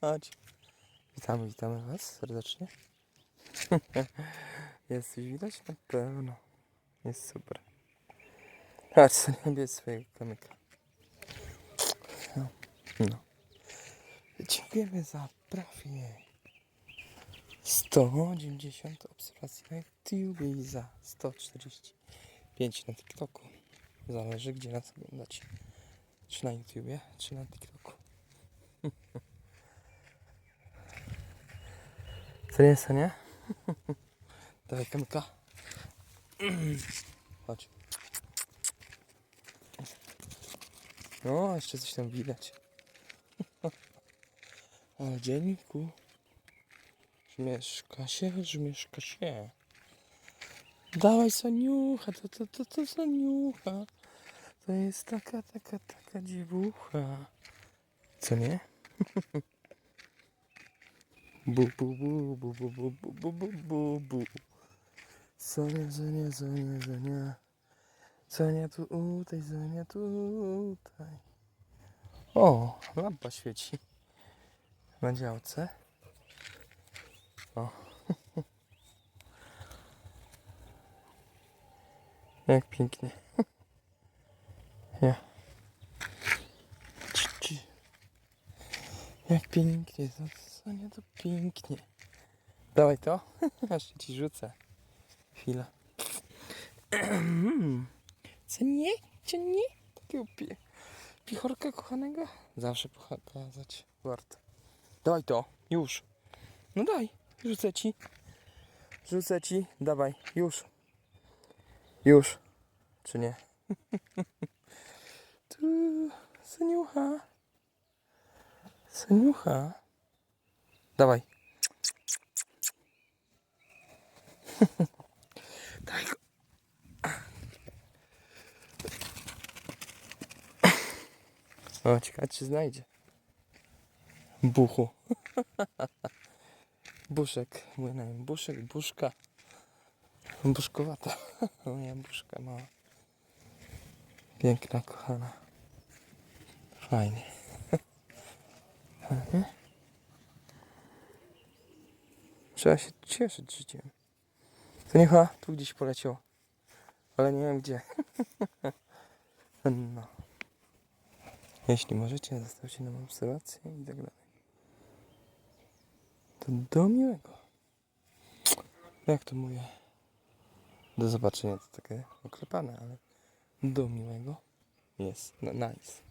Chodź. Witamy, witamy Was serdecznie. Jest coś widać? Na pewno. Jest super. Chodź sobie bierz swojego kamyka. No. no. Dziękujemy za prawie 190 obserwacji na YouTube i za 145 na TikToku. Zależy gdzie nas oglądacie. Czy na YouTubie, czy na TikToku. Co nie jest, nie? Dawaj kamyka. Chodź. No, jeszcze coś tam widać. Ale dzienniku. Żmieszka się, żmieszka się. Dawaj saniucha, to, to, to, to saniucha. To jest taka, taka, taka dziewucha. Co nie? Bu, bu, bu, bu, bu, bu, bu, bu, bu, bu, bu. Zonia, zonia, zonia, zonia. Zonia tutaj, zonia tutaj. O, lampa świeci. Na działce. O. Jak pięknie. Ja. Ci, ci. Jak pięknie, Sonia, to pięknie. Dawaj to, aż ci rzucę. Chwila. Co nie? Co nie? Pie... pichorka kochanego? Zawsze pokazać warto. Dawaj to, już. No daj, rzucę ci. Rzucę ci, dawaj, już. Już. Czy nie? tu, Seniucha. Seniucha. Dawaj. Go. O, ciekawe czy znajdzie. Buchu. Buszek, młynem. Buszek, buszka. Buszkowata. Moja buszka mała. Piękna, kochana. Fajnie. Mhm. Trzeba się cieszyć życiem. To niech tu gdzieś poleciał. Ale nie wiem gdzie. No. Jeśli możecie, zostawcie nam obserwację i tak dalej. To do miłego. Jak to mówię? Do zobaczenia to takie oklepane, ale do miłego jest. No, nice.